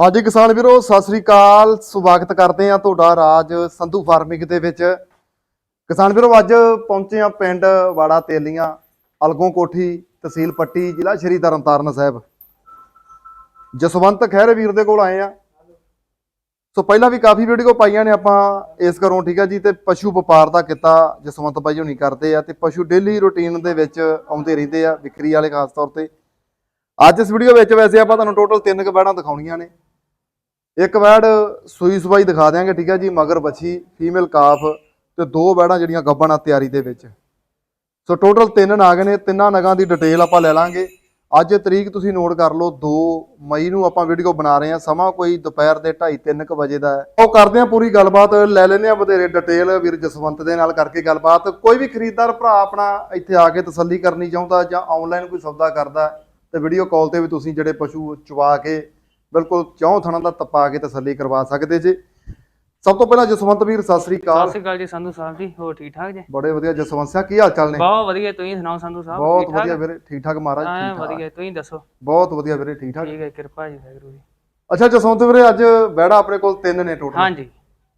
ਹਾਂਜੀ ਕਿਸਾਨ ਵੀਰੋ, ਸਤਿ ਸ੍ਰੀ ਅਕਾਲ। ਸਵਾਗਤ ਕਰਦੇ ਆ ਤੁਹਾਡਾ ਰਾਜ ਸੰਧੂ ਫਾਰਮਿੰਗ ਦੇ ਵਿੱਚ। ਕਿਸਾਨ ਵੀਰੋ, ਅੱਜ ਪਹੁੰਚੇ ਆ ਪਿੰਡ ਵਾੜਾ ਤੇਲੀਆਂ, ਅਲਗੋਂ ਕੋਠੀ, ਤਹਿਸੀਲ ਪੱਟੀ, ਜ਼ਿਲ੍ਹਾ ਸ਼੍ਰੀ ਤਰਨਤਾਰਨ ਸਾਹਿਬ। ਜਸਵੰਤ ਖਹਿਰੇ ਵੀਰ ਦੇ ਕੋਲ ਆਏ ਆ ਸੋ ਪਹਿਲਾਂ ਵੀ ਕਾਫੀ ਵੀਡੀਓ ਪਾਈਆਂ ਨੇ ਆਪਾਂ ਇਸ ਘਰੋਂ, ਠੀਕ ਆ ਜੀ? ਤੇ ਪਸ਼ੂ ਵਪਾਰ ਦਾ ਕਿੱਤਾ ਜਸਵੰਤ ਬਾਈ ਹੋਣੀ ਕਰਦੇ ਆ ਤੇ ਪਸ਼ੂ ਡੇਲੀ ਰੁਟੀਨ ਦੇ ਵਿੱਚ ਆਉਂਦੇ ਰਹਿੰਦੇ ਆ ਵਿਕਰੀ ਵਾਲੇ, ਖਾਸ ਤੌਰ ਤੇ। ਅੱਜ ਇਸ ਵੀਡੀਓ ਵਿੱਚ ਵੈਸੇ ਆਪਾਂ ਤੁਹਾਨੂੰ ਟੋਟਲ ਤਿੰਨ ਕੁ ਦਿਖਾਉਣੀਆਂ ਨੇ। ਇੱਕ ਬੈੜ ਸੂਈ ਸਵਾਈ ਦਿਖਾ ਦਿਆਂਗੇ ਠੀਕ ਹੈ ਜੀ ਮਗਰ ਬੱਚੀ ਫੀਮੇਲ ਕਾਫ ਤੇ ਦੋ ਬੈੜਾਂ ਜਿਹੜੀਆਂ ਗੱਬਣ ਆ ਤਿਆਰੀ ਦੇ ਵਿੱਚ। ਸੋ ਟੋਟਲ ਤਿੰਨ ਨਾਗ ਨੇ ਤਿੰਨਾਂ ਨਗਾਂ ਦੀ ਡਿਟੇਲ ਆਪਾਂ ਲੈ ਲਾਂਗੇ। ਅੱਜ ਤਰੀਕ ਤੁਸੀਂ ਨੋਟ ਕਰ ਲਓ 2 ਮਈ ਨੂੰ ਆਪਾਂ ਵੀਡੀਓ ਬਣਾ ਰਹੇ ਹਾਂ ਸਮਾਂ ਕੋਈ ਦੁਪਹਿਰ ਦੇ 2:30 3 ਕੁ ਵਜੇ ਦਾ ਹੈ। ਉਹ ਕਰਦੇ ਹਾਂ ਪੂਰੀ ਗੱਲਬਾਤ ਲੈ ਲੈਂਦੇ ਹਾਂ ਵਧੇਰੇ ਡਿਟੇਲ ਵੀਰ ਜਸਵੰਤ ਦੇ ਨਾਲ ਕਰਕੇ ਗੱਲਬਾਤ। ਕੋਈ ਵੀ ਖਰੀਦਦਾਰ ਭਰਾ ਆਪਣਾ ਇੱਥੇ ਆ ਕੇ ਤਸੱਲੀ ਕਰਨੀ ਚਾਹੁੰਦਾ ਜਾਂ ਆਨਲਾਈਨ ਕੋਈ ਸੌਦਾ ਕਰਦਾ ਹੈ, ਤੇ ਵੀਡੀਓ ਕਾਲ ਤੇ ਵੀ ਤੁਸੀਂ ਜਿਹੜੇ ਪਸ਼ੂ ਚਵਾ ਕੇ ਬਿਲਕੁਲ ਚੌਂ ਥਣਾ ਦਾ ਤਪਾ ਕੇ ਤਸੱਲੀ ਕਰਵਾ ਸਕਦੇ ਜੀ। ਸਭ ਤੋਂ ਪਹਿਲਾਂ ਜਸਵੰਤ ਵੀਰ ਸਤਿ ਸ੍ਰੀ ਸਤਿ ਅਕਾਲ ਸ਼੍ਰੀ ਅਕਾਲ ਜੀ ਸੰਧੂ ਸਾਹਿਬ ਜੀ ਹੋਰ ਠੀਕ ਠਾਕ ਜੀ? ਬੜੇ ਵਧੀਆ ਜਸਵੰਤ ਸਿੰਘ ਕੀ ਹਾਲ ਚਾਲ ਨੇ? ਬਹੁਤ ਵਧੀਆ ਤੁਸੀਂ ਸੁਣਾਓ ਸੰਧੂ ਸਾਹਿਬ ਬਹੁਤ? ਵਧੀਆ ਵੀਰੇ ਠੀਕ ਠਾਕ ਮਹਾਰਾਜ ਠੀਕ ਠਾਕ। ਵਧੀਆ ਤੁਸੀਂ ਦੱਸੋ? ਬਹੁਤ ਵਧੀਆ ਵੀਰੇ ਠੀਕ ਠਾਕ। ਠੀਕ ਹੈ ਕਿਰਪਾ ਜੀ ਵਾਹਿਗੁਰੂ ਦੀ ਅੱਛਾ ਜਸਵੰਤ ਵੀਰੇ ਅੱਜ ਬੈੜਾ ਆਪਣੇ ਕੋਲ ਤਿੰਨ ਨੇ ਟੋਟਲ। ਹਾਂਜੀ।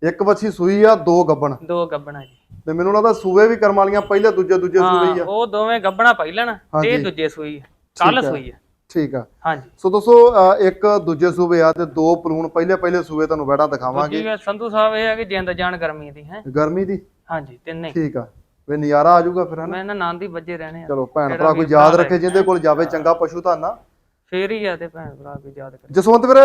ਇੱਕ ਬੱਚੀ ਸੂਈ ਆ ਦੋ ਗੱਬਣ। ਦੋ ਗੱਬਣਾ ਜੀ। ਤੇ ਮੈਨੂੰ ਲੱਗਦਾ ਸੂਏ ਵੀ ਕਰਮ ਵਾਲੀਆਂ ਪਹਿਲੇ ਦੂਜੇ ਦੂਜੇ ਹਾਂ ਆ। ਉਹ ਦੋਵੇਂ ਗੱਬਣਾ ਪਹਿਲਣ ਹਾਂਜੀ। ਤੇ ਦੂਜੇ ਸੂਈ ਕੱਲ। ਸੂਈ ਹੈ ਠੀਕ ਆ। ਹਾਂਜੀ। ਸੋ ਦੋਸਤੋ ਅ, ਇੱਕ ਦੂਜੇ ਸੂਬੇ ਆ ਤੇ ਦੋ ਪਲੂਣ ਪਹਿਲੇ ਪਹਿਲੇ ਸੂਬੇ ਤੁਹਾਨੂੰ ਬੈੜਾ ਦਿਖਾਵਾਂਗੇ। ਗੱਲ ਸੰਧੂ ਸਾਹਿਬ ਇਹ ਹੈ ਕਿ ਜਿੰਦ ਜਾਨ ਗਰਮੀ ਦੀ ਹੈ। ਗਰਮੀ ਦੀ? ਹਾਂਜੀ ਤਿੰਨੇ। ਠੀਕ ਆ। ਵੇ ਨਜ਼ਾਰਾ ਆ ਜਾਊਗਾ ਫਿਰ ਹਨਾ? ਮੈਂ ਨਾ ਨਾਂ ਦੀ ਵੱਜੇ ਰਹਿਣੇ ਆ। ਚਲੋ ਭੈਣ ਭਰਾ ਕੋਈ ਯਾਦ ਰੱਖੇ ਜਿਹਦੇ ਕੋਲ ਜਾਵੇ ਚੰਗਾ ਪਸ਼ੂ ਧਾਨਾ। ਫੇਰ ਹੀ ਆ ਤੇ ਭੈਣ ਭਰਾ ਕੋਈ ਯਾਦ ਕਰੇ ਜਸਵੰਤ ਵੀਰੇ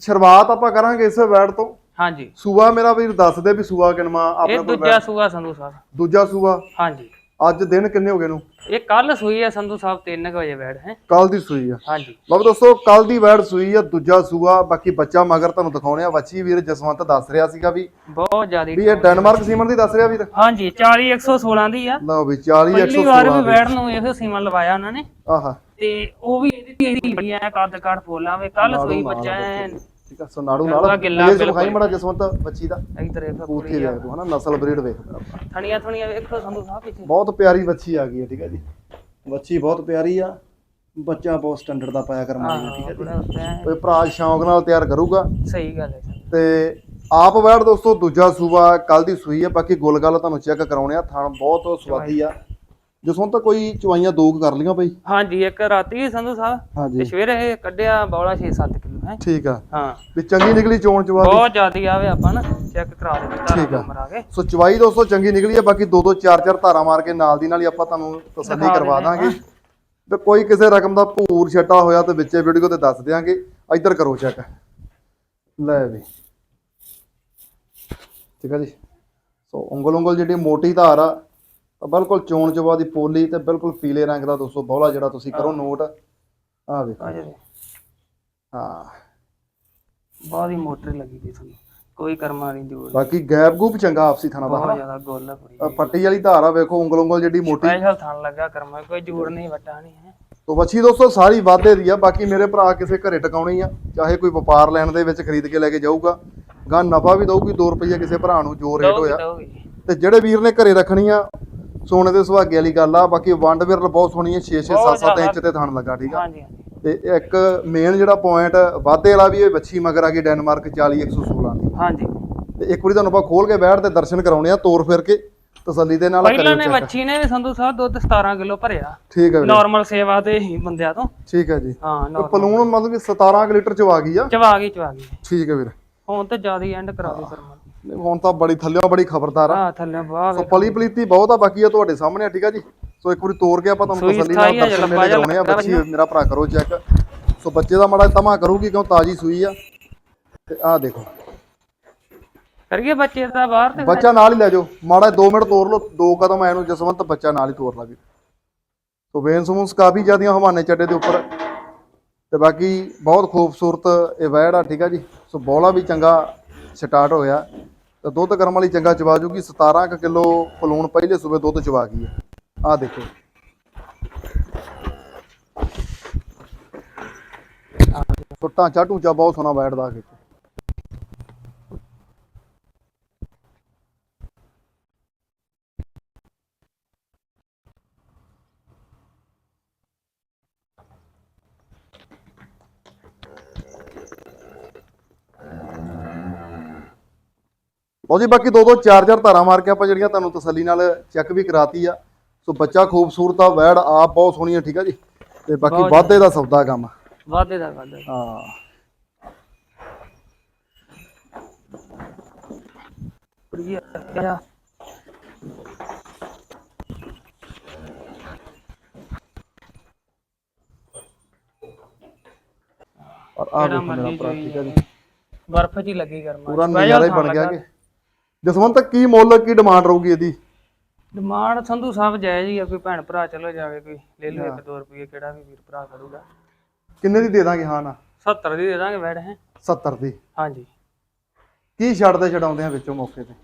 ਸ਼ੁਰੂਆਤ ਆਪਾਂ ਕਰਾਂਗੇ ਇਸੇ ਬੈੜ ਤੋਂ। ਹਾਂਜੀ। ਸੂਆ ਮੇਰਾ ਵੀਰ ਦੱਸ ਦੇ ਵੀ ਸੂਆ ਕਿਨਮਾ ਆਪਣੇ ਇਹ ਕੋਲ ਦੂਜਾ ਸੂਆ ਸੰਧੂ ਸਾਹਿਬ। ਦੂਜਾ ਸੂਆ? ਹਾਂਜੀ। ਅੱਜ ਦਿਨ ਕਿੰਨੇ ਹੋ ਗਏ ਨੂੰ ਇਹ ਕੱਲ ਸੂਈ ਹੈ ਸੰਧੂ ਸਾਹਿਬ 3 ਵਜੇ ਬੈਠ ਹੈ। ਕੱਲ ਦੀ ਸੂਈ ਆ। ਹਾਂਜੀ। ਲਓ ਦੋਸਤੋ ਕੱਲ ਦੀ ਵੈੜ ਸੂਈ ਆ ਦੂਜਾ ਸੂਆ ਬਾਕੀ ਬੱਚਾ ਮਗਰ ਤੁਹਾਨੂੰ ਦਿਖਾਉਣੇ ਆ। ਵੱਛੀ ਵੀਰ ਜਸਵੰਤ ਦੱਸ ਰਿਹਾ ਸੀਗਾ ਵੀ ਬਹੁਤ ਜ਼ਿਆਦੀ ਵੀ ਇਹ ਡੈਨਮਾਰਕ ਸੀਮਨ ਦੀ ਦੱਸ ਰਿਹਾ ਵੀਰ? ਹਾਂਜੀ 40 116 ਦੀ ਆ। ਲਓ ਵੀ 40 ਪਹਿਲੀ ਵਾਰ ਵੀ 116 ਵੈੜ ਨੂੰ ਇਹੋ ਸੀਮਾ ਲਵਾਇਆ ਉਹਨਾਂ ਨੇ। ਆਹਾ। ਤੇ ਉਹ ਵੀ ਇਹਦੀ ਇਹਦੀ ਬੜੀ ਐ ਕੱਦ ਕੱਦ ਫੋਲਾਂ ਵੇ। ਕੱਲ ਸੋਈ ਬੱਚਾ ਠੀਕ ਆ? ਸੋ ਨਾੜੂ ਪੂਰਾ ਨਾਲ ਗਿੱਲਾ ਇਹ ਬਿਲਕੁਲ। ਵਿਖਾਈ ਮੜਾ ਜਸਵੰਤ ਬੱਚੀ ਦਾ। ਇਹ ਪੂਥੀ ਪੂਰੀ ਵੇਖ ਤੂੰ ਹਨਾ? ਨਸਲ ਬਰੀਡ ਵੇਖ। ਬਰਾਬਰ। ਥਣੀਆਂ ਥਣੀਆਂ ਵੇਖੋ ਸੰਧੂ ਸਾਹਿਬ ਪਿੱਛੇ। ਬਹੁਤ ਪਿਆਰੀ ਬੱਚੀ ਆ ਗਈ ਹੈ ਠੀਕ ਹੈ ਜੀ। ਬੱਚੀ ਬਹੁਤ ਪਿਆਰੀ ਆ। ਬੱਚਾ ਬਹੁਤ ਸਟੈਂਡਰਡ ਦਾ ਪਾਇਆ ਕਰਮਾ ਠੀਕ ਆਹ, ਜੀ। ਬੜਾ ਐ। ਕੋਈ ਭਰਾ ਸ਼ੌਂਕ ਨਾਲ ਤਿਆਰ ਕਰੂਗਾ। ਸਹੀ ਗੱਲ ਹੈ ਤੇ ਆਪ ਵੈੜ ਦੋਸਤੋ ਦੂਜਾ ਸੂਬਾ ਕੱਲ ਦੀ ਸੂਈ ਹੈ ਬਾਕੀ ਗੁੱਲ ਗੱਲ ਤੁਹਾਨੂੰ ਚੈੱਕ ਕਰਾਉਣੇ ਆ। ਥਣ ਬਹੁਤ ਸਵਾਦੀ ਆ। ਜਸਵੰਤ ਤਾਂ ਕੋਈ ਚਵਾਈਆਂ ਦੋ ਕੁ ਕਰ ਲੀਆਂ ਬਈ? ਹਾਂਜੀ ਇੱਕ ਰਾਤੀ ਸੰਧੂ ਸਾਹਿਬ। ਤੇ ਹਾਂਜੀ ਸਵੇਰੇ ਇਹ ਕੱਢਿਆ ਬੌਲਾ 6-7 ਕਿਲੋ ਹੈ? ਠੀਕ ਆ। ਹਾਂ। ਵੀ ਚੰਗੀ ਨਿਕਲੀ ਚੋਣ ਚਵਾ ਦੀ। ਬਹੁਤ ਜ਼ਿਆਦੀ ਆਵੇ ਆਪਾਂ ਨਾ ਚੈੱਕ ਕਰਾ ਦੇ ਠੀਕ ਆ। ਧਾਰਾ ਨੰਬਰ ਆ ਗਏ। ਸੋ ਚਵਾਈ ਦੋਸਤੋ ਚੰਗੀ ਨਿਕਲੀ ਆ ਬਾਕੀ ਦੋ ਦੋ ਚਾਰ ਚਾਰ ਧਾਰਾਂ ਮਾਰ ਕੇ ਨਾਲ ਦੀ ਨਾਲ ਹੀ ਆਪਾਂ ਤੁਹਾਨੂੰ ਤਸੱਲੀ ਕਰਵਾ ਦਾਂਗੇ। ਤੇ ਕੋਈ ਕਿਸੇ ਰਕਮ ਦਾ ਭੂਰ ਛੱਟਾ ਹੋਇਆ ਤੇ ਵਿੱਚੇ ਵੀਡੀਓ ਤੇ ਦੱਸ ਦਿਆਂਗੇ। ਇੱਧਰ ਕਰੋ ਚੈੱਕ ਲੈ ਵੀ। ਠੀਕ ਆ ਜੀ। ਸੋ ਉਂਗਲ ਉਂਗਲ ਜਿਹੜੀ ਮੋਟੀ ਧਾਰ ਆ ਤਾਂ ਬਿਲਕੁਲ ਚੋਣ ਚਵਾ ਦੀ ਪੋਲੀ ਤੇ ਬਿਲਕੁਲ ਪੀਲੇ ਰੰਗ ਦਾ ਦੋਸਤੋ ਬੌਲਾ ਜਿਹੜਾ ਤੁਸੀਂ ਕਰੋ ਨੋਟ। ਆ ਵੇਖੋ ਹਾਂ। ਬਹੁਤ ਹੀ ਮੋਟਰ ਲੱਗੀ ਦੀ ਸਾਨੂੰ ਕੋਈ ਕਰਮਾ ਨਹੀਂ ਜੋੜ ਬਾਕੀ ਗੈਪ ਗੂਪ ਚੰਗਾ ਆਪਸੀ ਥਾਣਾ ਦਾ ਬਹੁਤ ਜ਼ਿਆਦਾ ਗੋਲ ਹੈ ਪੂਰੀ। ਆਹ ਪੱਟੀ ਵਾਲੀ ਧਾਰ ਆ ਵੇਖੋ ਉਂਗਲ ਉਂਗਲ ਜਿਹੜੀ ਮੋਟੀ। ਸਪੈਸ਼ਲ ਥਣ ਲੱਗਾ ਕਰਮਾ ਕੋਈ ਜੋੜ ਨਹੀਂ ਵਟਾ ਨਹੀਂ ਹੈ। ਤੋ ਵੱਛੀ ਦੋਸਤੋ ਸਾਰੀ ਵਾਧੇ ਦੀ ਆ ਬਾਕੀ ਮੇਰੇ ਭਰਾ ਕਿਸੇ ਘਰੇ ਟਿਕਾਉਣੀ ਆ ਚਾਹੇ ਕੋਈ ਵਪਾਰ ਲੈਣ ਦੇ ਵਿੱਚ ਖਰੀਦ ਕੇ ਲੈ ਕੇ ਜਾਊਗਾ। ਗਾਂ ਨਫਾ ਵੀ ਦਊਗੀ 2 ਰੁਪਏ ਕਿਸੇ ਭਰਾ ਨੂੰ ਜੋ ਰੇਟ ਹੋਇਆ। ਤੇ ਜਿਹੜੇ ਵੀਰ ਨੇ ਘਰੇ ਰੱਖਣੀ ਆ ਸੋਨੇ ਦੇ ਸੁਹਾਗੇ ਵਾਲੀ ਗੱਲ ਆ ਬਾਕੀ ਵੰਡ ਵਿਰਲ ਬਹੁਤ ਸੋਹਣੀ ਆ 6 6 7 ਬਹੁਤ 7 ਇੰਚ ਤੇ ਥਣ ਲੱਗਾ ਠੀਕ ਆ। ਹਾਂਜੀ। ਤੇ ਇੱਕ ਮੇਨ ਜਿਹੜਾ ਪੁਆਇੰਟ ਵਾਧੇ ਵਾਲਾ ਵੀ ਇਹ ਵੱਛੀ ਮਗਰ ਆ ਗਈ ਡੈਨਮਾਰਕ 40 116 ਦੀ। ਹਾਂਜੀ। ਤੇ ਇੱਕ ਵਾਰੀ ਤੁਹਾਨੂੰ ਆਪਾਂ ਖੋਲ ਕੇ ਬੈਠ ਤੇ ਦਰਸ਼ਨ ਕਰਾਉਣੇ ਆ ਤੋਰ ਫਿਰ ਕੇ ਤਸੱਲੀ ਦੇ ਨਾਲ ਪਹਿਲਾਂ ਨੇ। ਬੱਚੀ ਨੇ ਵੀ ਸੰਧੂ ਸਾਹਿਬ ਦੁੱਧ 17 ਕਿਲੋ ਭਰਿਆ। ਠੀਕ ਹੈ ਨਾਰਮਲ ਸੇਵਾ ਤੇ ਹੀ ਬੰਦਿਆਂ ਤੋਂ। ਠੀਕ ਹੈ ਜੀ। ਹਾਂ। ਪਲੂਣ ਮਤਲਬ ਕਿ 17 ਕੁ ਲੀਟਰ ਚ ਆ ਗਈ ਆ? ਚਵਾ ਗਈ ਚਵਾ ਗਈ। ਠੀਕ ਹੈ ਵੀਰੇ। ਹੁਣ ਤੇ ਜ਼ਿਆਦਾ ਐਂਡ ਕਰਾ ਦੇ ਕਰਮਾ ਨਹੀਂ, ਹੁਣ ਤਾਂ ਬੜੀ ਥੱਲਿਓਂ ਬੜੀ ਖਬਰਦਾਰ ਆ। ਆ ਥੱਲੇ ਬਾਹ ਸੋ ਪਲੀ ਪਲੀਤੀ ਬਹੁਤ ਆ ਬਾਕੀ ਆ ਤੁਹਾਡੇ ਸਾਹਮਣੇ ਆ ਠੀਕ ਆ ਜੀ? ਸੋ ਇੱਕ ਵਾਰੀ ਤੋੜ ਕੇ ਆਪਾਂ ਤੁਹਾਨੂੰ ਤਸੱਲੀ ਨਾਲ ਦਰਸ਼ਨ ਮੇਲੇ ਕਰਾਉਣੇ ਆ ਬੱਚੀ ਮੇਰਾ ਭਰਾ ਕਰੋ ਚੈੱਕ ਸੋ ਬੱਚੇ ਦਾ ਮਾੜਾ ਤਮਾ ਕਰੂਗੀ ਕਿਉਂ? ਤਾਜੀ ਸੂਈ ਆ। ਤੇ ਆਹ ਦੇਖੋ। ਕਰੀਏ ਬੱਚੇ ਦਾ ਬਾਹਰ ਤੇ ਬੱਚਾ ਨਾਲ ਹੀ ਲੈ ਜਾਓ। ਮਾੜਾ 2 ਮਿੰਟ ਤੋੜ ਲਓ। ਦੋ ਕਦਮ ਐ ਨੂੰ ਜਸਵੰਤ ਬੱਚਾ ਨਾਲ ਹੀ ਤੋੜ ਲਾ ਵੀ ਸੋ ਵੇਨ ਸਮੂਸ ਕਾਫੀ ਜ਼ਿਆਦੀਆਂ ਹਵਾਨੇ ਚੱਡੇ ਦੇ ਉੱਪਰ। ਤੇ ਬਾਕੀ ਬਹੁਤ ਖੂਬਸੂਰਤ ਇਹ ਵੈੜ ਆ ਠੀਕ ਆ ਜੀ। ਸੋ ਬੌਲਾ ਵੀ ਚੰਗਾ ਸਟਾਰਟ ਹੋਇਆ। ਤੇ ਦੁੱਧ ਕਰਮ ਵਾਲੀ ਚੰਗਾ ਚਵਾ ਜੂਗੀ। 17 ਕੁ ਕਿਲੋ ਪਲੂਣ ਪਹਿਲੇ ਸੂਬੇ ਦੁੱਧ ਚਵਾ ਗਈ ਹੈ। आ देखो ਸੁੱਟਾਂ ਚਾ ਢੂੰਚਾ ਬਹੁਤ ਸੋਹਣਾ ਬੈਠਦਾ ਆ ਕੇ ਜੀ, ਬਾਕੀ ਦੋ ਦੋ ਚਾਰ ਚਾਰ ਧਾਰਾਂ ਮਾਰ ਕੇ ਆਪਾਂ ਜਿਹੜੀਆਂ ਤੁਹਾਨੂੰ ਤਸੱਲੀ ਨਾਲ ਚੈੱਕ ਵੀ ਕਰਾਤੀ ਆ। ਸੋ ਬੱਚਾ ਖੂਬਸੂਰਤ ਆ ਵੈੜ ਆਪ ਬਹੁਤ ਸੋਹਣੀ ਆ ਠੀਕ ਆ ਜੀ? ਤੇ ਬਾਕੀ ਬਹੁਤ ਵਾਧੇ ਦਾ ਸੌਦਾ ਕੰਮ। ਵਾਧੇ ਦਾ ਵਾਧਾ ਹਾਂ। ਪ੍ਰਿਆ ਔਰ ਆ ਜਿਹੜਾ ਦੇਖੋ ਮੇਰਾ ਮਰਜ਼ੀ ਭਰਾ ਚੋਈ ਠੀਕ ਆ ਜੀ। ਬਰਫ਼ ਜੀ ਲੱਗੀ ਕਰਮਾ ਪੂਰਾ ਨਜ਼ਾਰਾ ਹੀ ਬਣ ਗਿਆ ਕਿ। ਜਸਵੰਤ ਕੀ ਮੁੱਲ ਕੀ ਡਿਮਾਂਡ ਰਹੂਗੀ ਇਹਦੀ? ਡਿਮਾਂਡ ਸੰਧੂ ਸਾਹਿਬ ਜਾਇਜ਼ ਹੀ ਆ ਕੋਈ ਭੈਣ ਭਰਾ ਚਲੋ ਜਾਵੇ ਕੋਈ ਲੈ ਲਓ ਇੱਕ ਦੋ ਰੁਪਏ ਕਿਹੜਾ ਵੀ ਵੀਰ ਭਰਾ ਕਰੂਗਾ। ਕਿੰਨੇ ਦੀ ਦੇ ਦਾਂਗੇ? ਹਾਂ ਨਾ। 70 ਦੀ ਦੇ ਦਾਂਗੇ ਵੈੜ ਹੈ। 70 ਦੀ। ਹਾਂਜੀ। ਕੀ ਛੱਡਦੇ ਛਡਾਉਂਦੇ ਆ ਵਿੱਚੋਂ ਮੌਕੇ ਤੇ?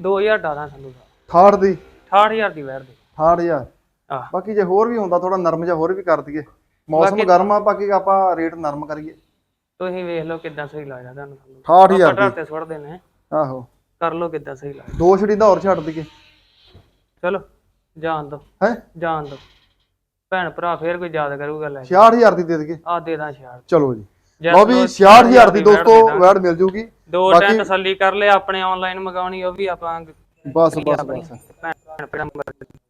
2000 ਡਾਲਾ ਸੰਧੂ ਸਾਹਿਬ। 68 ਦੀ? 68000 ਦੀ ਵੈੜ ਦੇ। 68000 ਆਹ। ਬਾਕੀ ਜੇ ਹੋਰ ਵੀ ਹੁੰਦਾ ਥੋੜਾ ਨਰਮ ਜਿਹਾ ਹੋਰ ਵੀ ਕਰ ਦਈਏ। ਮੌਸਮ ਗਰਮ ਆ ਬਾਕੀ ਆਪਾਂ ਰੇਟ ਨਰਮ ਕਰੀਏ। ਤੁਸੀਂ ਵੇਖ ਲਓ ਕਿੱਦਾਂ ਸਹੀ ਲੱਗਦਾ ਤੁਹਾਨੂੰ। ਸੰਧੂ 68000 ਕਟਰ ਤੇ ਸੁੱਟਦੇ ਨੇ ਆਹੋ। ਕਰ ਲਓ ਕਿੱਦਾਂ ਸਹੀ ਲੱਗਦਾ ਦੋ ਛੜੀ ਦਾ ਹੋਰ ਛੱਡ ਦਈਏ। ਚਲੋ ਜਾਣ ਦੋ। ਹੈ? ਜਾਣ ਦੋ। ਭੈਣ ਭਰਾ ਫੇਰ ਕੋਈ ਯਾਦ ਕਰੂਗਾ ਲੈ 66000 ਦੀ ਦੇ ਦਈਏ। ਆ ਦੇ ਦਾਂ ਛਿਆਰ ਚਲੋ ਜੀ। ਲਓ ਵੀ 66000 ਦੀ ਦੋਸਤੋ ਵੈੜ ਮਿਲ ਜੂਗੀ। ਦੋ ਟਾਈਮ ਤਸੱਲੀ ਕਰ ਲਿਆ ਆਪਣੇ ਆਨਲਾਈਨ ਮੰਗਾਉਣੀ ਉਹ ਵੀ ਆਪਾਂ ਬਸ ਬਸ ਬਸ।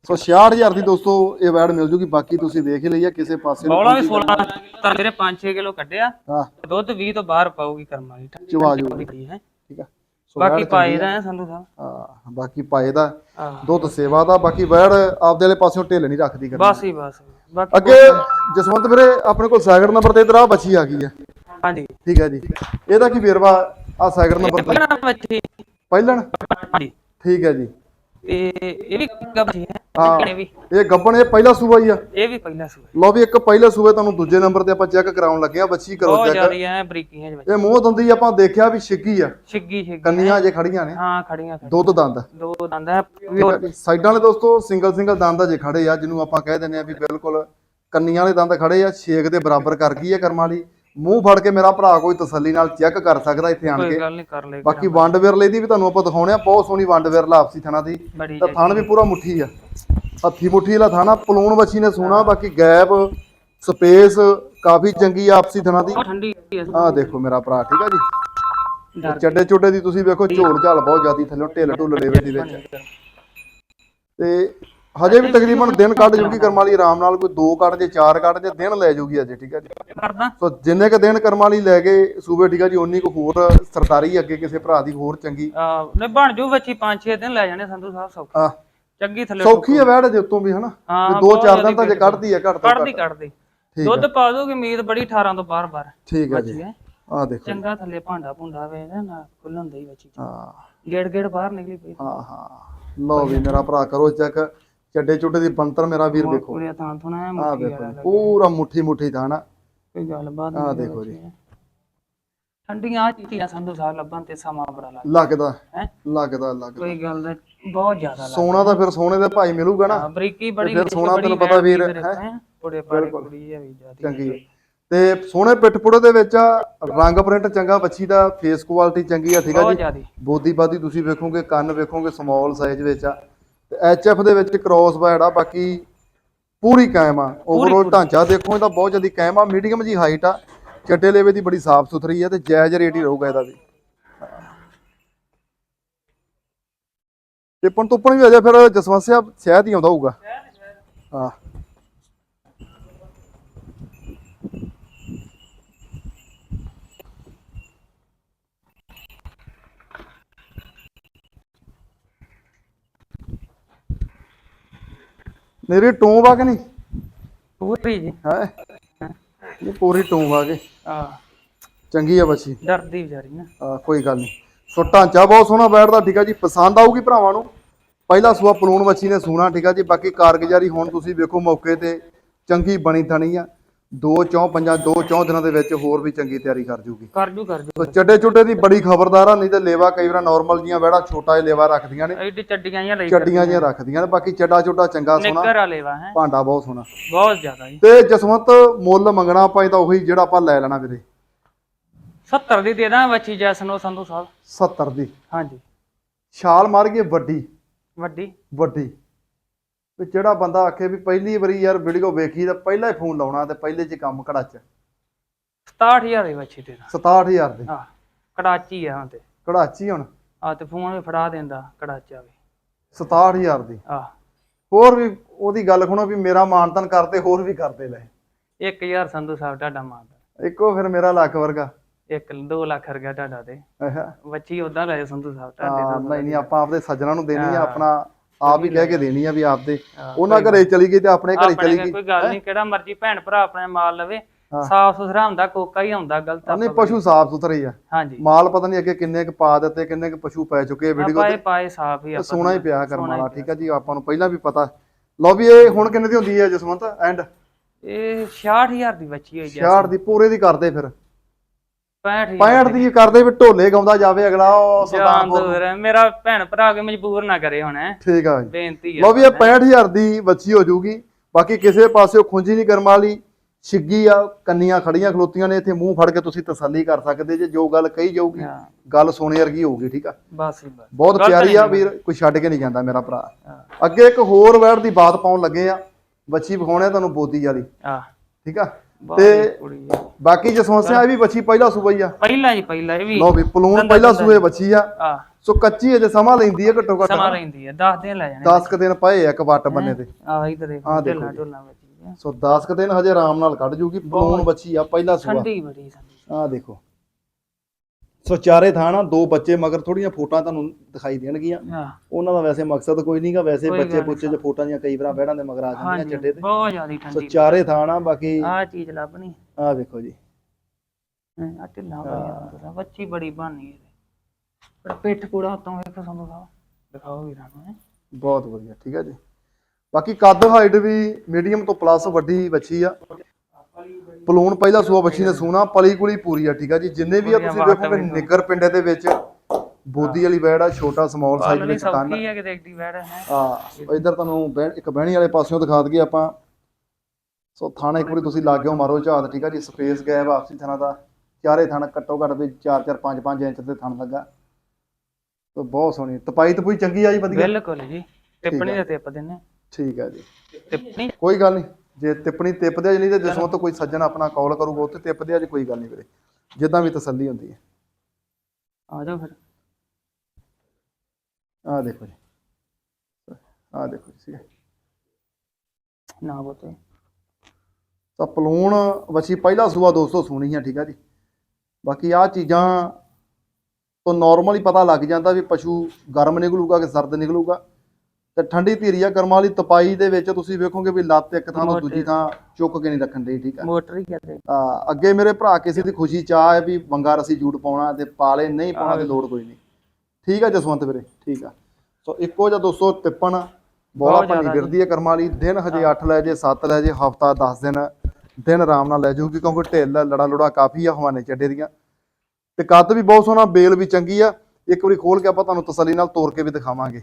ਸੋ 66000 ਦੀ ਦੋਸਤੋ ਇਹ ਵੈੜ ਮਿਲ ਜੂਗੀ। ਬਾਕੀ ਤੁਸੀਂ ਵੇਖ ਹੀ ਲਈ ਆ ਕਿਸੇ ਪਾਸੇ ਬੌਲਾ ਵੀ 16 ਤਾਂ ਮੇਰੇ 5-6 ਕਿਲੋ ਕੱਢਿਆ ਹਾਂ। ਦੁੱਧ 20 ਤੋਂ ਬਾਹਰ ਪਾਊਗੀ ਕਰਮ ਵਾਲੀ ਚਵਾ ਜੂਗੀ। ਹੈ। ਬਾਕੀ ਪਾਏ ਦਾ ਹੈ ਸੰਧੂ ਸਾਹਿਬ। ਹਾਂ ਬਾਕੀ ਪਾਏ ਦਾ। ਦੁੱਧ ਸੇਵਾ ਦਾ ਬਾਕੀ ਵੈੜ ਆਪਦੇ ਵਾਲੇ ਪਾਸਿਓਂ ਢਿੱਲ ਨਹੀਂ ਰੱਖਦੀ ਕਰ ਬਸ ਹੀ ਬਸ ਅੱਗੇ ਜਸਵੰਤ ਵੀਰੇ ਆਪਣੇ ਕੋਲ ਸੈਕੰਡ ਨੰਬਰ ਤੇ ਇਧਰ ਬੱਚੀ ਆ ਗਈ ਆ ਹਾਂਜੀ। ਠੀਕ ਹੈ ਜੀ। ਇਹਦਾ ਕੀ ਵੇਰਵਾ ਆ ਸੈਕੰਡ ਨੰਬਰ ਤੇ? ਪਹਿਲਣ? ਹਾਂਜੀ। ਠੀਕ ਹੈ ਜੀ। ਤੇ ਇਹ ਵੀ ਗੱਭੀ ਹੈ। ਹਾਂ। ਕਿਹਨੇ ਵੀ। ਇਹ ਗੱਬਣ ਇਹ ਪਹਿਲਾ ਸੂਆ ਹੀ ਆ। ਇਹ ਵੀ ਪਹਿਲਾ ਸੂਆ ਲਓ ਵੀ ਇੱਕ ਪਹਿਲੇ ਸੂਏ ਤੁਹਾਨੂੰ ਦੂਜੇ ਨੰਬਰ ਤੇ ਆਪਾਂ ਚੈੱਕ ਕਰਾਉਣ ਲੱਗੇ ਆ ਬੱਚੀ ਕਰੋ ਬਹੁਤ ਚੈੱਕ ਜ਼ਿਆਦਾ ਹੈ ਬਰੀਕੀਆਂ ਵਿੱਚ ਇਹ ਮੂੰਹ ਦੰਦੀ ਆਪਾਂ ਦੇਖਿਆ ਵੀ ਛਿੱਗੀ ਆ। ਛਿੱਗੀ ਛਿੱਗੀ। ਕੰਨੀਆਂ ਜੇ ਖੜੀਆਂ ਨੇ। ਹਾਂ ਖੜੀਆਂ। ਦੁੱਧ ਦੰਦ। ਦੋ ਦੰਦ। ਸਾਈਡਾਂ ਵਾਲੇ ਦੋਸਤੋ ਸਿੰਗਲ ਸਿੰਗਲ ਦੰਦ ਜੇ ਖੜੇ ਆ ਜਿਹਨੂੰ ਆਪਾਂ ਕਹਿ ਦਿੰਦੇ ਆ ਵੀ ਬਿਲਕੁਲ ਕੰਨੀਆਂ ਵਾਲੇ ਦੰਦ ਖੜੇ ਆ ਛੇਕ ਦੇ ਬਰਾਬਰ ਕਰ ਗਈ ਆ ਕਰਮਾਂ ਵਾਲੀ। ਮੂੰਹ ਫੜ ਕੇ ਮੇਰਾ ਭਰਾ ਕੋਈ ਤਸੱਲੀ ਨਾਲ ਚੈੱਕ ਕਰ ਸਕਦਾ ਇੱਥੇ ਆਣ ਕੋਈ ਕੇ। ਗੱਲ ਨਹੀਂ ਕਰ ਲੈ ਬਾਕੀ ਵੰਡ ਵਿਰਲੇ ਦੀ ਵੀ ਤੁਹਾਨੂੰ ਆਪਾਂ ਦਿਖਾਉਣੇ ਆ ਬਹੁਤ ਸੋਹਣੀ ਵੰਡ ਵਿਰਲਾ ਆਪਸੀ ਥਣਾ ਦੀ। ਬੜੀ ਤਾਂ ਥਣ ਵੀ ਪੂਰਾ ਮੁੱਠੀ ਆ। ਹੱਥੀ ਮੁੱਠੀ ਵਾਲਾ ਥਾਣਾ ਪਲੂਣ ਬੱਚੀ ਨੇ ਸੋਹਣਾ ਬਾਕੀ ਗੈਪ ਸਪੇਸ ਕਾਫੀ ਚੰਗੀ ਆ ਆਪਸੀ ਥਣਾ ਦੀ। ਠੰਡੀ ਹੈ ਆਹ ਦੇਖੋ ਮੇਰਾ ਭਰਾ ਠੀਕ ਆ ਜੀ? ਡਰ ਚੱਡੇ ਚੁੱਡੇ ਦੀ ਤੁਸੀਂ ਵੇਖੋ ਝੋਲ ਝਾਲ ਬਹੁਤ ਜ਼ਿਆਦੀ ਥੱਲੇ ਢਿੱਲ ਢੁੱਲ ਲੇਵੇ ਦੀ ਵਿੱਚ ਤੇ ਹਜੇ ਵੀ ਤਕਰੀਬਨ ਦਿਨ ਕੱਢ ਜੂਗੀ ਕਰਮ ਵਾਲੀ ਆਰਾਮ ਨਾਲ ਕੋਈ ਦੋ ਕੱਢ ਜੇ ਚਾਰ ਕੱਢ ਜੇ ਦਿਨ ਲੈ ਜੂਗੀ ਅਜੇ ਠੀਕ ਹੈ ਜੀ। ਕਰਦਾ। ਸੋ ਜਿੰਨੇ ਕ ਦਿਨ ਕਰਮ ਵਾਲੀ ਲੈ ਕੇ ਸੂਬੇ ਠੀਕ ਹੈ ਜੀ ਉਨੀ ਕੁ ਹੋਰ ਸਰਦਾਰੀ ਅੱਗੇ ਕਿਸੇ ਭਰਾ ਦੀ ਹੋਰ ਚੰਗੀ। ਆ ਨੇ ਬਣ ਜੂ ਬੱਚੀ 5-6 ਦਿਨ ਲੈ ਜਾਣੇ ਸੰਧੂ ਸਾਹਿਬ ਸੌਖੀ। ਆ ਚੰਗੀ ਥੱਲੇ ਸੌਖੀ ਹੈ ਵੈੜ ਦੇ ਉੱਤੋਂ ਵੀ ਹਨਾ? ਦੋ ਬਹੁਤ ਚਾਰ ਦਿਨ ਜ਼ਿਆਦਾ ਤਾਂ ਜੇ ਕੱਢਦੀ ਹੈ ਘੱਟ ਤੋਂ ਕੱਢਦੀ ਕੱਢਦੀ। ਠੀਕ ਦੁੱਧ ਪਾ ਦੋਗੇ ਉਮੀਦ ਬੜੀ 18 ਤੋਂ ਬਾਹਰ ਬਾਹਰ। ਠੀਕ ਹੈ ਜੀ। ਆਹ ਦੇਖੋ ਚੰਗਾ ਥੱਲੇ ਭਾਂਡਾ ਭੁੰਡਾ ਵੇ ਨਾ ਖੁੱਲਣ ਦਈ ਬੱਚੀ ਹਾਂ। ਗੇੜ ਗੇੜ ਬਾਹਰ ਨਿਕਲੀ ਪਈ। ਹਾਂ ਹਾਂ। ਲਓ ਵੀ ਮੇਰਾ ਭਰਾ ਕਰੋ ਚੈੱਕ। ਚੱਡੇ ਚੁੱਡੇ ਦੀ ਬੰਤਰ ਮੇਰਾ ਵੀਰ ਦੇਖੋ ਪੂਰੇ ਥਾਂ ਥੋਣਾ ਹੈ ਆਹ ਮੁੱਠੀ ਦੇਖੋ ਵਾਲਾ ਪੂਰਾ ਮੁੱਠੀ ਮੁੱਠੀ ਥਾਣਾ ਕੋਈ ਗੱਲਬਾਤ ਆਹ ਨਹੀਂ ਦੇਖੋ ਜੀ। ਠੰਡੀਆਂ ਚੀਜ਼ਾਂ ਸੰਧੂ ਸਾਹਿਬ ਲੱਭਣ ਤੇ ਸਮਾਂ ਬੜਾ ਲੱਗਦਾ। ਲੱਗਦਾ ਹੈ? ਲੱਗਦਾ ਲੱਗਦਾ। ਕੋਈ ਗੱਲ ਦਾ ਬਹੁਤ ਜ਼ਿਆਦਾ ਲੱਗਦਾ। ਸੋਨਾ ਤਾਂ ਫਿਰ ਸੋਨੇ ਦੇ ਭਾਈ ਮਿਲੂਗਾ ਨਾ। ਹਾਂ, ਬਰੀਕੀ ਬੜੀ ਫਿਰ ਵਿੱਚ ਸੋਹਣਾ ਬੜੀ ਤੈਨੂੰ ਪਤਾ ਵੀਰ, ਦੀ ਫਿਰ, ਹੈਂ? ਬੜੇ ਪਾੜੇ ਕੁੜੀ ਹੈ ਵੀ ਜਿਆਦੀ ਚੰਗੀ। ਤੇ ਸੋਹਣੇ ਪਿੱਠਪੁੜੇ ਦੇ ਵਿੱਚ ਰੰਗ ਪ੍ਰਿੰਟ ਚੰਗਾ ਬੱਚੀ ਦਾ ਫੇਸ ਕੁਆਲਿਟੀ ਚੰਗੀ ਆ ਠੀਕ ਆ ਬਹੁਤ ਜੀ ਜਿਆਦੀ। ਬੋਦੀ ਬਾਦੀ ਤੁਸੀਂ ਵੇਖੋਗੇ ਕੰਨ ਵੇਖੋਗੇ ਸਮਾਲ ਸਾਈਜ਼ ਵਿੱਚ ਆ। ਤੇ ਐਚਐਫ ਦੇ ਵਿੱਚ ਕ੍ਰੋਸ ਬਾਇਡ ਆ ਬਾਕੀ ਪੂਰੀ ਕਾਇਮ ਆ। ਓਵਰਆਲ ਢਾਂਚਾ ਦੇਖੋ ਇਹਦਾ ਬਹੁਤ ਜ਼ਿਆਦਾ ਕਾਇਮ ਆ। ਮੀਡੀਅਮ ਜੀ ਹਾਈਟ ਆ। ਚੱਡੇ ਲੇਵੇ ਦੀ ਬੜੀ ਸਾਫ਼ ਸੁਥਰੀ ਆ ਤੇ ਜਾਇਜ਼ ਰੇਟ ਹੀ ਰਹੂਗਾ ਇਹਦਾ ਵੀ। ਟਿੱਪਣ ਤੁੱਪਣ ਵੀ ਅਜੇ ਫਿਰ ਜਸਵੰਸਿਆ ਸ਼ਾਇਦ ਹੀ ਆਉਂਦਾ ਹੋਊਗਾ। ਹਾਂ। ਮੇਰੀ ਟੂਬ ਆ ਕਿ ਨਹੀਂ? ਪੂਰੀ ਜੀ। ਹੈ? ਇਹ ਪੂਰੀ ਟੂਬ ਆ ਕੇ। ਆ ਚੰਗੀ ਆ ਬੱਚੀ। ਡਰਦੀ ਵਿਚਾਰੀ ਨਾ। ਆ, ਕੋਈ ਗੱਲ ਨਹੀਂ। ਸੋ ਢਾਂਚਾ ਬਹੁਤ ਸੋਹਣਾ ਬੈਠਦਾ ਠੀਕ ਆ ਜੀ। ਪਸੰਦ ਆਊਗੀ ਭਰਾਵਾਂ ਨੂੰ। ਪਹਿਲਾ ਸੂਆ ਪਲੂਣ ਮੱਛੀ ਨੇ ਸੂਣਾ ਠੀਕ ਆ ਜੀ। ਬਾਕੀ ਕਾਰਗੁਜ਼ਾਰੀ ਹੁਣ ਤੁਸੀਂ ਵੇਖੋ ਮੌਕੇ ਤੇ ਚੰਗੀ ਬਣੀ ਥਣੀ ਆ। ਦੋ ਚੌਂ ਪੰਜਾਂ ਦੋ ਚੌਂ ਦਿਨਾਂ ਦੇ ਵਿੱਚ ਹੋਰ ਵੀ ਚੰਗੀ ਤਿਆਰੀ ਕਰ ਜੂਗੀ। ਕਰ ਜੂ ਕਰ ਜੂ। ਚੱਡੇ ਚੁੱਡੇ ਦੀ ਬੜੀ ਖਬਰਦਾਰ ਆ ਨਹੀਂ ਤੇ ਲੇਵਾ ਕਈ ਵਾਰ ਨਾਰਮਲ ਜੀਆਂ ਬੈੜਾ ਛੋਟਾ ਜਿਹਾ ਲੇਵਾ ਰੱਖਦੀਆਂ ਨੇ। ਐਡੀ ਚੱਡੀਆਂ ਜਾਂ ਲਈ ਚੱਡੀਆਂ ਜੀਆਂ ਰੱਖਦੀਆਂ ਨੇ ਬਾਕੀ ਚੱਡਾ ਚੁੱਡਾ ਚੰਗਾ ਸੋਹਣਾ। ਨਿੱਕਰ ਵਾਲੇ ਵਾ ਹੈ। ਭਾਂਡਾ ਬਹੁਤ ਸੋਹਣਾ। ਬਹੁਤ ਜ਼ਿਆਦਾ ਜੀ। ਤੇ ਜਸਵੰਤ ਮੁੱਲ ਮੰਗਣਾ ਆਪਾਂ ਇਹਦਾ ਉਹੀ ਜਿਹੜਾ ਆਪਾਂ ਲੈ ਲੈਣਾ ਵੀਰੇ। 70 ਦੀ ਦੇ ਦਾਂ ਬੱਚੀ ਜੈਸਨੋ ਸੰਧੂ ਸਾਹਿਬ। 70 ਦੀ। ਹਾਂਜੀ। ਛਾਲ ਮਾਰ ਗਈ ਵੱਡੀ। ਵੱਡੀ। ਵੱਡੀ। ਤੇ ਜਿਹੜਾ ਬੰਦਾ ਆਖੇ ਵੀ ਪਹਿਲੀ ਵਾਰੀ ਯਾਰ ਵੀਡੀਓ ਵੇਖੀ ਤਾਂ ਪਹਿਲਾਂ ਹੀ ਫੋਨ ਲਾਉਣਾ ਤੇ ਪਹਿਲੇ 'ਚ ਕੰਮ ਕੜਾਚ 67000 ਦੀ ਬੱਚੀ ਦੇ ਦਾਂ 67000 ਦੇ। ਹਾਂ ਕੜਾਚੀ ਆ ਹਾਂ ਤੇ। ਕੜਾਚੀ ਹੁਣ? ਆ ਤੇ ਫੋਨ ਵੀ ਫੜਾ ਦਿੰਦਾ ਕੜਾਚਾ ਵੀ। 67000 ਦੀ। ਆ ਹੋਰ ਵੀ ਉਹਦੀ ਗੱਲ ਸੁਣੋ ਵੀ ਮੇਰਾ ਮਾਨਤਨ ਕਰਦੇ ਹੋਰ ਵੀ ਕਰਦੇ ਲੈ। 1000 ਸੰਧੂ ਸਾਹਿਬ ਤੁਹਾਡਾ ਮੰਗਦਾ ਇੱਕੋ ਫਿਰ ਮੇਰਾ ਲੱਖ ਵਰਗਾ। 1 2 ਲੱਖ ਰੁਪਇਆ ਤੁਹਾਡਾ ਤੇ। ਬੱਚੀ ਉਦਾਂ ਲੈ ਸੰਧੂ ਸਾਹਿਬ ਤੁਹਾਡੇ ਤੋਂ ਨਹੀਂ ਨਹੀਂ ਆਪਾਂ ਆਪਦੇ ਸੱਜਣਾ ਨੂੰ ਦੇਣੀ ਆ। ਆਪਣਾ ਆਪ ਹੀ ਕਹਿ ਕੇ ਦੇਣੀ ਆ ਵੀ ਆਪਦੇ। ਹਾਂ, ਉਹਨਾਂ ਘਰੇ ਚਲੀ ਗਈ ਤੇ ਆਪਣੇ ਘਰੇ ਚਲੀ ਗਈ। ਕੋਈ ਗੱਲ ਨਹੀਂ ਕਿਹੜਾ ਮਰਜ਼ੀ ਭੈਣ ਭਰਾ ਆਪਣੇ ਮਾਲ ਲਵੇ। ਸਾਫ਼ ਸੁਥਰਾ ਹੁੰਦਾ ਕੋਕਾ ਹੀ ਹੁੰਦਾ ਗਲਤ ਨਹੀਂ ਆਪਾਂ ਪਸ਼ੂ ਸਾਫ਼ ਸੁਥਰੇ ਆ। ਹਾਂਜੀ। ਮਾਲ ਪਤਾ ਨਹੀਂ ਅੱਗੇ ਕਿੰਨੇ ਕੁ ਪਾ ਦਿੱਤੇ ਕਿੰਨੇ ਕੁ ਪਸ਼ੂ ਪੈ ਚੁੱਕੇ ਵੀਡੀਓ ਆਪਾਂ ਤੇ। ਪਾਏ ਸਾਫ਼ ਹੀ ਆਪਾਂ ਸੋਨਾ ਹੀ ਪਿਆ ਕਰਮ ਹੀ ਵਾਲਾ ਠੀਕ ਆ ਜੀ ਆਪਾਂ ਨੂੰ ਪਹਿਲਾਂ ਵੀ ਪਤਾ। ਲਓ ਵੀ ਇਹ ਹੁਣ ਕਿੰਨੇ ਦੀ ਹੁੰਦੀ ਹੈ ਜਸਵੰਤ? ਐਂਡ ਇਹ 66000 ਦੀ ਬੱਚੀ ਹੋਈ ਜੀ 66 ਦੀ ਪੂਰੇ ਦੀ ਕਰਦੇ ਫਿਰ। 65000 65 ਦੀ। ਕਰਦੇ ਵੀ ਢੋਲੇ ਗਾਉਂਦਾ ਜਾਵੇ ਅਗਲਾ ਉਹ ਜਾਨ ਸੁਲਤਾਨਪੁਰ ਦੂਰ ਹੈ ਮੇਰਾ ਭੈਣ ਭਰਾ ਕੇ ਮਜਬੂਰ ਨਾ ਕਰੇ ਹੁਣ। ਠੀਕ ਆ ਜੀ। ਬੇਨਤੀ ਹੈ ਲਓ ਵੀ ਇਹ 65000 ਦੀ ਬੱਚੀ ਹੋ ਜਾਊਗੀ ਬਾਕੀ ਕਿਸੇ ਪਾਸਿਓ ਖੁੰਜੀ ਨਹੀਂ ਕਰਮ ਵਾਲੀ ਛਿੱਗੀ ਆ ਕੰਨੀਆਂ ਖੜੀਆਂ ਖਲੋਤੀਆਂ ਨੇ ਇੱਥੇ ਮੂੰਹ ਫੜ ਕੇ ਤੁਸੀਂ ਤਸੱਲੀ ਕਰ ਸਕਦੇ ਜੇ ਜੋ ਗੱਲ ਕਹੀ ਜਾਊਗੀ ਗੱਲ ਸੋਨੇ ਵਰਗੀ ਹੋਊਗੀ ਠੀਕ ਆ? ਬਸ ਬਹੁਤ ਪਿਆਰੀ ਆ ਵੀਰ ਕੋਈ ਛੱਡ ਕੇ ਨਹੀਂ ਜਾਂਦਾ ਮੇਰਾ ਭਰਾ। ਅੱਗੇ ਇੱਕ ਹੋਰ ਵੈੜ ਦੀ ਬਾਤ ਪਾਉਣ ਲੱਗੇ ਆ ਬੱਚੀ ਵਿਖਾਉਣੇ ਤੁਹਾਨੂੰ ਬੋਦੀ ਵਾਲੀ। ਆ ਠੀਕ ਆ? ਤੇ। ਬਾਕੀ ਜੇ ਸਮੱਸਿਆ ਇਹ ਵੀ ਬੱਚੀ ਪਹਿਲਾ ਸੂਬਾ ਹੀ ਆ। ਪਹਿਲਾ ਜੀ ਪਹਿਲਾ ਇਹ ਵੀ ਲਓ ਵੀ ਪਲੂਨ ਦੰਦਾਂ ਪਹਿਲਾ ਸੂਏ ਬੱਚੀ ਆ। ਆ ਸੋ ਕੱਚੀ ਅਜੇ ਸਮਾਂ ਲੈਂਦੀ ਆ ਘੱਟੋ ਘੱਟ। ਸਮਾਂ ਲੈਂਦੀ ਹੈ 10 ਦਿਨ ਲੈ ਜਾਣੇ 10 ਕ ਦਿਨ ਪਏ ਆ ਇੱਕ ਵੱਟ ਬੰਨੇ ਤੇ। ਆ ਤੇ ਦੇਖ ਢਿੱਲਾ। ਢੁੱਲਾ ਬੱਚੀ ਸੋ 10 ਕ ਦਿਨ ਹਜੇ ਆਰਾਮ ਨਾਲ ਕੱਢ ਜੂਗੀ ਪਲੂਨ ਬੱਚੀ ਆ ਪਹਿਲਾ ਸੂਆ। ਠੰਡੀ ਬੜੀ ਆਹ ਦੇਖੋ। ਸੋ ਚਾਰੇ ਥਾਂ ਨਾ ਦੋ ਬੱਚੇ ਮਗਰ ਥੋੜੀਆਂ ਫੋਟਾਂ ਤੁਹਾਨੂੰ ਦਿਖਾਈ ਦੇਣਗੀਆਂ। ਆ ਉਹਨਾਂ ਦਾ ਵੈਸੇ ਮਕਸਦ ਕੋਈ ਨਹੀਂਗਾ ਵੈਸੇ ਕੋਈ ਬੱਚੇ ਪੁੱਛੇ ਜੇ ਫੋਟਾਂ ਦੀਆਂ ਕਈ ਵਾਰਾਂ ਬਹਿੜਾਂ ਦੇ ਮਗਰ ਆ ਜਾਂਦੀਆਂ ਹਾਂਜੀ ਚੱਡੇ ਤੇ। ਬਹੁਤ ਜ਼ਿਆਦੀ ਸੋ ਠੰਡੀ ਚਾਰੇ ਥਾਂ ਨਾ ਬਾਕੀ ਆ ਚੀਜ਼ ਲੱਭਣੀ। ਆਹ ਵੇਖੋ ਜੀ। ਆ ਢਿੱਲਾ ਬੜੀ ਬੱਚੀ ਬੜੀ ਬਾਨੀ ਹੈ ਪਰ ਪਿੱਠ ਪੂੜਾ ਉਤੋਂ ਵੇਖੋ ਦਾ ਦਿਖਾਓ। ਵੀਰਾਂ ਨੂੰ ਹੈਂ। ਬਹੁਤ ਵਧੀਆ ਠੀਕ ਹੈ ਜੀ। ਬਾਕੀ ਕੱਦ ਹਾਈਟ ਵੀ ਮੀਡੀਅਮ ਤੋਂ ਪਲੱਸ ਵੱਡੀ ਬੱਚੀ ਆ। ਪਲੂਨ ਪਹਿਲਾ ਸੂਆ ਬੱਚੀ ਨੇ ਸੂਣਾ ਪਲੀ ਕੁਲੀ ਪੂਰੀ ਆ ਠੀਕ ਆ ਜੀ? ਜਿੰਨੇ ਵੀ ਆ ਤੁਸੀਂ ਵੇਖੋਗੇ ਨਿੱਗਰ ਪਿੰਡੇ ਦੇ ਵਿੱਚ ਬੋਦੀ ਵਾਲੀ ਬੈੜ ਆ ਛੋਟਾ ਸਮਾਲ ਸਾਈਜ਼ ਪਾਲਣੀ ਵਿੱਚ ਕੰਨ ਹੈ ਕਿ ਦੇਖਦੀ ਬੈਠ ਹੈ? ਆ ਇਧਰ ਤੁਹਾਨੂੰ ਇੱਕ ਬਹਿਣੀ ਵਾਲੇ ਪਾਸਿਓਂ ਦਿਖਾ ਦਈਏ ਆਪਾਂ। ਸੋ ਥਾਣਾ ਇੱਕ ਵਾਰੀ ਤੁਸੀਂ ਲਾਗਿਓ ਮਾਰੋ ਝਾਤ ਠੀਕ ਆ ਜੀ? ਸਪੇਸ ਗੈਪ ਆਪਸੀ ਥਾਣਾ ਦਾ ਚਾਰੇ ਥਾਣਾ ਘੱਟੋ ਘੱਟ ਵੀ 4 4 5 5 ਇੰਚ ਦੇ ਥਣ ਲੱਗਾ। ਸੋ ਬਹੁਤ ਸੋਹਣੀ ਤਪਾਈ ਤਪੂਈ ਚੰਗੀ ਆ ਜੀ ਵਧੀਆ? ਬਿਲਕੁਲ ਜੀ। ਟਿੱਪਣੀ ਦੇ ਟਿੱਪ ਦਿੰਨੇ ਠੀਕ ਆ ਜੀ। ਟਿੱਪਣੀ? ਕੋਈ ਗੱਲ ਨਹੀਂ ਜੇ ਟਿੱਪਣੀ ਟਿੱਪਦੇ ਆ ਨਹੀਂ ਤੇ ਜਿਸੋਂ ਤੋਂ ਕੋਈ ਸੱਜਣ ਆਪਣਾ ਕਾਲ ਕਰੂਗਾ ਉੱਥੇ ਟਿੱਪਦੇ ਆ ਜੀ ਕੋਈ ਗੱਲ ਨਹੀਂ ਵੀਰੇ। ਜਿੱਦਾਂ ਵੀ ਤਸੱਲੀ ਹੁੰਦੀ ਹੈ। ਆ ਜਾਓ ਫਿਰ। ਆਹ ਦੇਖੋ ਜੀ। ਆਹ ਦੇਖੋ ਜੀ ਨਾ ਬੋਤੇ। ਤਾਂ ਪਲੂਣ ਵਛੀ ਪਹਿਲਾ ਸੂਆ ਦੋਸਤੋ ਸੁਣੀ ਆ ਠੀਕ ਆ ਜੀ। ਬਾਕੀ ਆ ਚੀਜ਼ਾਂ ਤੋਂ ਨਾਰਮਲ ਹੀ ਪਤਾ ਲੱਗ ਜਾਂਦਾ ਵੀ ਪਸ਼ੂ ਗਰਮ ਨਿਕਲੂਗਾ ਕਿ ਸਰਦ ਨਿਕਲੂਗਾ। ਤੇ ਠੰਡੀ ਧੀਰੀ ਆ ਕਰਮਾਂ ਵਾਲੀ ਤਪਾਈ ਦੇ ਵਿੱਚ ਤੁਸੀਂ ਵੇਖੋਗੇ ਵੀ ਲੱਤ ਇੱਕ ਥਾਂ ਤੋਂ ਦੂਜੀ ਥਾਂ ਚੁੱਕ ਕੇ ਨਹੀਂ ਰੱਖਣ ਦੇ ਠੀਕ ਆ? ਮੋਟਰ ਹੀ ਕਰਦੇ ਆ, ਅੱਗੇ ਮੇਰੇ ਭਰਾ ਕਿਸੇ ਦੀ ਖੁਸ਼ੀ ਚਾਹ ਹੈ ਵੀ ਵੰਗਾ ਰਸੀ ਜੂਟ ਪਾਉਣਾ ਤੇ ਪਾਲੇ ਨਹੀਂ ਪਾਉਣਾ ਦੀ ਲੋੜ ਕੋਈ ਨਹੀਂ। ਠੀਕ ਆ ਜਸਵੰਤ ਵੀਰੇ ਠੀਕ ਆ। ਸੋ ਇੱਕੋ ਦੋਸਤੋ ਟਿੱਪਣ ਬੋਲਾ ਬਹੁਤ ਪੰਨੀ ਜ਼ਿਆਦਾ ਫਿਰਦੀ ਹੈ ਕਰਮਾਂ ਵਾਲੀ। ਦਿਨ ਹਜੇ 8 ਲੈ ਜੇ 7 ਲੈ ਜੇ ਹਫਤਾ 10 ਦਿਨ ਦਿਨ ਆਰਾਮ ਨਾਲ ਲੈ ਜਾਊਗੀ ਕਿਉਂਕਿ ਢਿੱਲ ਲੜਾ ਲੁੜਾ ਕਾਫੀ ਆ ਹਵਾਨੇ ਚੱਡੇ ਦੀਆਂ। ਤੇ ਕੱਦ ਵੀ ਬਹੁਤ ਸੋਹਣਾ ਬੇਲ ਵੀ ਚੰਗੀ ਆ। ਇੱਕ ਵਾਰੀ ਖੋਲ ਕੇ ਆਪਾਂ ਤੁਹਾਨੂੰ ਤਸੱਲੀ ਨਾਲ ਤੋੜ ਕੇ ਵੀ ਦਿਖਾਵਾਂਗੇ।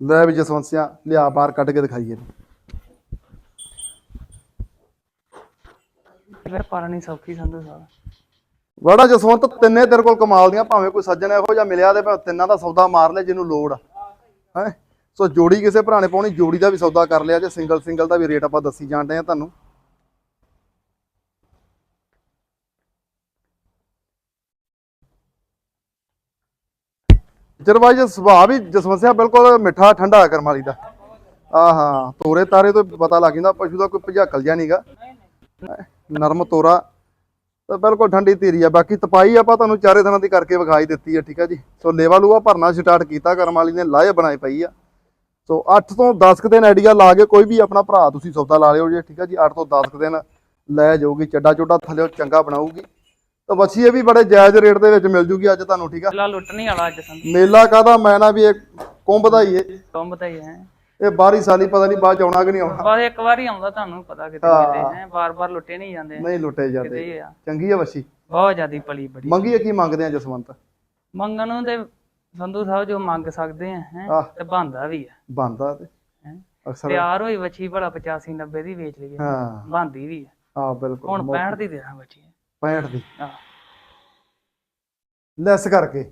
ਲੈ ਵੀ ਜਸਵੰਤ ਸਿਆ ਲਿਆ ਬਾਹਰ ਕੱਢ ਕੇ ਦਿਖਾਈਏ। ਫਿਰ ਪਾਲਣੀ ਸੌਖੀ ਸੰਧੂ ਸਾਹਿਬ। ਵੜਾ ਜਸਵੰਤ ਤਿੰਨੇ ਤੇਰੇ ਕੋਲ ਕਮਾਲ ਦੀਆਂ ਭਾਵੇਂ ਕੋਈ ਸੱਜਣ ਇਹੋ ਜਿਹਾ ਮਿਲਿਆ ਤੇ ਭਾਵੇਂ ਤਿੰਨਾਂ ਦਾ ਸੌਦਾ ਮਾਰ ਲੈ ਜਿਹਨੂੰ ਲੋੜ ਆ। ਹੈ? ਸੋ ਜੋੜੀ ਕਿਸੇ ਭਰਾ ਨੇ ਪਾਉਣੀ ਜੋੜੀ ਦਾ ਵੀ ਸੌਦਾ ਕਰ ਲਿਆ ਜੇ ਸਿੰਗਲ ਸਿੰਗਲ ਦਾ ਵੀ ਰੇਟ ਆਪਾਂ ਦੱਸੀ ਜਾਂਦੇ ਆ ਤੁਹਾਨੂੰ। ਜਰਵਾਜ ਸੁਭਾਅ ਵੀ ਜਸਵੰਸਿਆ ਬਿਲਕੁਲ ਮਿੱਠਾ, ਠੰਡਾ ਕਰਮ ਵਾਲੀ ਦਾ। ਆਹਾ, ਤੋਰੇ ਤਾਰੇ ਤੋਂ ਪਤਾ ਲੱਗ ਜਾਂਦਾ, ਪਸ਼ੂ ਦਾ ਕੋਈ ਭਜਾਕਲ ਜਿਹਾ ਨਹੀਂਗਾ ਨਰਮ ਤੋਰਾ, ਤਾਂ ਬਿਲਕੁਲ ਠੰਡੀ ਧੀਰੀ ਆ। ਬਾਕੀ ਤਪਾਈ ਆਪਾਂ ਤੁਹਾਨੂੰ ਚਾਰੇ ਦਿਨਾਂ ਦੀ ਕਰਕੇ ਵਿਖਾਈ ਦਿੱਤੀ ਆ ਠੀਕ ਆ ਜੀ। ਸੋ ਲੇਵਾ ਲੂਆ ਭਰਨਾ ਸਟਾਰਟ ਕੀਤਾ ਕਰਮ ਵਾਲੀ ਨੇ ਲਾਹੇ ਬਣਾਈ ਪਈ ਆ। ਸੋ 8 ਤੋਂ 10 ਕੁ ਦਿਨ ਆਈਡੀਆ ਲਾ ਕੇ ਕੋਈ ਵੀ ਆਪਣਾ ਭਰਾ ਤੁਸੀਂ ਸੌਦਾ ਲਾ ਲਿਓ ਜੇ, ਠੀਕ ਆ ਜੀ। 8 ਤੋਂ 10 ਕੁ ਦਿਨ ਲੈ ਜਾਊਗੀ ਚੱਡਾ ਚੋਡਾ ਥੱਲੇ ਚੰਗਾ ਬਣਾਊਗੀ। ਤਾਂ ਬੱਚੀ ਇਹ ਵੀ ਬੜੇ ਜਾਇਜ਼ ਰੇਟ ਦੇ ਵਿੱਚ ਮਿਲ ਜੂਗੀ ਅੱਜ ਤੁਹਾਨੂੰ ਠੀਕ ਆ? ਲਾ ਲੁੱਟਣੀ ਵਾਲਾ ਅੱਜ ਸੰਧੂ ਮੇਲਾ ਕਾਦਾ ਮੈਂ ਨਾ ਵੀ ਇਹ ਕੁੰਭ ਦਾ ਹੀ ਏ। ਤੁੰਬ ਤਾਂ ਹੀ ਹੈ। ਇਹ ਬਾਰੀ ਸਾਲੀ ਪਤਾ ਨਹੀਂ ਬਾਅਦ ਚ ਆਉਣਾ ਕਿ ਨਹੀਂ ਆਉਣਾ। ਬਸ ਇੱਕ ਵਾਰੀ ਆਉਂਦਾ ਤੁਹਾਨੂੰ ਪਤਾ ਕਿਤੇ ਕਿਤੇ ਹੈ ਬਾਰ-ਬਾਰ ਲੁੱਟੇ ਨਹੀਂ ਜਾਂਦੇ। ਨਹੀਂ ਲੁੱਟੇ ਜਾਂਦੇ। ਹੀ ਆ। ਚੰਗੀ ਆ ਬੱਚੀ ਬਹੁਤ ਜ਼ਿਆਦੀ ਪਲੀ ਬੜੀ। ਮੰਗੀ ਕੀ ਮੰਗਦੇ ਆ ਜਸਵੰਤ? ਮੰਗਣ ਨੂੰ ਤੇ ਸੰਧੂ ਸਾਹਿਬ ਜੋ ਮੰਗ ਸਕਦੇ ਆ ਹੈ ਆਹ। ਤੇ ਬੰਦਾ ਵੀ ਆ। ਬੰਦਾ ਤੇ। ਹੈਂ। ਅਕਸਰ। ਤਿਆਰ ਹੋਈ ਬੱਚੀ ਭਲਾ 85 90 ਦੀ ਵੇਚ ਲਈਏ। ਹਾਂ। ਬੰਦੀ ਵੀ ਆ। ਹਾਂ ਬਿਲਕੁਲ। ਹੁਣ 65 ਦੀ ਦੇਣਾ ਬੱਚੀ 65 ਦੀ। ਲੈਸ ਕਰਕੇ।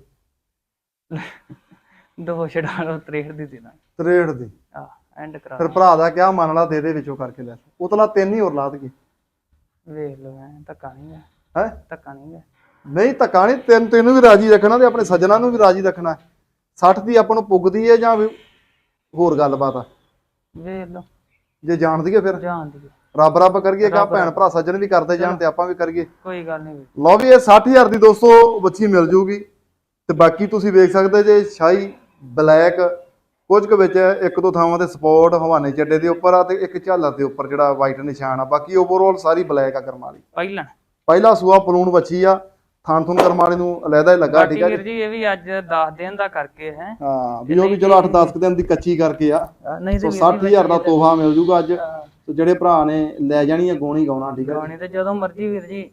ਦੋ ਛਡਾ ਲਓ 63 ਦੀ ਦੇਣਾ। 63 ਦੀ। ਆ ਐਂਡ ਕਰਾ ਫਿਰ ਭਰਾ ਦਾ ਕਿਹਾ ਮੰਨ ਲਾ ਦੇ ਦੇ ਵਿੱਚੋਂ ਕਰਕੇ ਲੈ ਉਤਲਾ ਤਿੰਨ ਹੀ ਹੋਰ ਲਾ ਦਈਏ। ਵੇਖ ਲਓ ਐ ਧੱਕਾ ਨਹੀਂ ਹੈ। ਹੈ? ਧੱਕਾ ਨਹੀਂ ਹੈ। ਨਹੀਂ ਧੱਕਾ ਨਹੀਂ। ਤੈਨੂੰ ਤੈਨੂੰ ਵੀ ਰਾਜੀ ਰੱਖਣਾ ਤੇ ਆਪਣੇ ਸੱਜਣਾ ਨੂੰ ਵੀ ਰਾਜੀ ਰੱਖਣਾ। 60 ਦੀ ਆਪਾਂ ਨੂੰ ਪੁੱਗਦੀ ਹੈ ਜਾਂ ਹੋਰ ਗੱਲਬਾਤ ਆ? ਵੇਖ ਲਓ। ਜੇ ਜਾਣ ਦਈਏ ਫਿਰ? ਜਾਣਦੀ ਹੈ। ਰੱਬ ਰੱਬ ਕਰੀਏ ਕਾ ਭੈਣ ਭਰਾ ਸੱਜਣ ਵੀ ਕਰਦੇ ਜਾਣ ਤੇ ਆਪਾਂ ਵੀ ਕਰੀਏ। ਕੋਈ ਗੱਲ ਨਹੀਂ ਲਓ ਵੀ ਇਹ 60000 ਦੀ ਦੋਸਤੋ ਬੱਚੀ ਮਿਲ ਜੂਗੀ। ਤੇ ਬਾਕੀ ਤੁਸੀਂ ਵੇਖ ਸਕਦੇ ਜੇ ਸ਼ਾਹੀ ਬਲੈਕ ਕੁਝ ਕੁ ਵਿੱਚ ਇੱਕ ਦੋ ਥਾਵਾਂ ਤੇ ਸਪੋਰਟ ਹਵਾਨੇ ਚੱਡੇ ਦੇ ਉੱਪਰ ਆ ਤੇ ਇੱਕ ਝਾਲਰ ਦੇ ਉੱਪਰ ਜਿਹੜਾ ਵਾਈਟ ਨਿਸ਼ਾਨ ਆ। ਬਾਕੀ ਓਵਰਆਲ ਸਾਰੀ ਬਲੈਕ ਆ ਕਰਮਾਂ ਵਾਲੀ ਪਹਿਲਣ ਪਹਿਲਾ ਸੂਆ ਪਲੂਣ ਵੱਛੀ ਆ ਥਾਣ ਥੁਣ ਕਰਮਾਂ ਵਾਲੀ ਨੂੰ ਅਲੱਗਾ ਹੀ ਲੱਗਾ ਠੀਕ ਆ ਜੀ? ਜੀ ਇਹ ਵੀ ਅੱਜ 10 ਦਿਨ ਦਾ ਕਰਕੇ ਹੈ। ਹਾਂ ਵੀ ਉਹ ਵੀ ਚਲੋ 8-10 ਦਿਨ ਦੀ ਕੱਚੀ ਕਰਕੇ ਆ। ਨਹੀਂ ਤੇ 60000 ਦਾ ਤੋਹਫਾ ਮਿਲ ਜੂਗਾ ਅੱਜ। ਤੇ ਜਿਹੜੇ ਭਰਾ ਨੇ ਲੈ ਜਾਣੀ ਆ ਗੋਣੀ ਗਾਉਣਾ ਠੀਕ ਆ? ਗਾਣੀ ਤੇ ਜਦੋਂ ਮਰਜ਼ੀ ਵੀਰ ਜੀ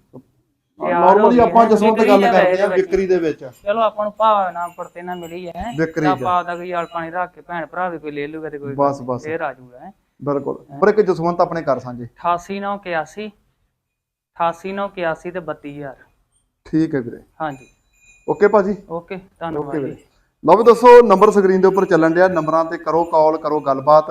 ਨਾਰਮਲੀ ਆਪਾਂ ਜਸਵੰਤ ਵਿਕਰੀ ਗੱਲ ਦਾ ਕਰਦੇ ਆ ਵੈਸੇ ਵਿਕਰੀ ਦੇ ਵਿੱਚ। ਚਲੋ ਆਪਾਂ ਨੂੰ ਭਾਵ ਨਾ ਪੜਤੇ ਨਾ ਮਿਲੀ ਹੈ ਵਿਕਰੀ ਤਾਂ ਚ। ਆਪਾਂ ਆਪਦਾ ਕੋਈ ਆਲ ਪਾਣੀ ਰੱਖ ਕੇ ਭੈਣ ਭਰਾ ਵੀ ਕੋਈ ਲੈ ਲੂਗਾ ਤੇ ਕੋਈ ਬਸ ਬਸ। ਫੇਰ ਆ ਜਾਊਗਾ ਹੈਂ। ਬਿਲਕੁਲ। ਪਰ ਇੱਕ ਜਸਵੰਤ ਆਪਣੇ ਕਰ ਸਾਂਝੇ। 88981 88981 ਤੇ 32000 ਠੀਕ ਹੈ ਵੀਰੇ। ਹਾਂਜੀ। ਓਕੇ ਭਾਜੀ। ਓਕੇ ਧੰਨਵਾਦ ਜੀ। ਲਓ ਵੀ ਦੱਸੋ ਨੰਬਰ ਸਕਰੀਨ ਦੇ ਉੱਪਰ ਚੱਲਣ ਡਿਆ। ਨੰਬਰਾਂ ਤੇ ਕਰੋ ਕਾਲ ਕਰੋ ਗੱਲਬਾਤ।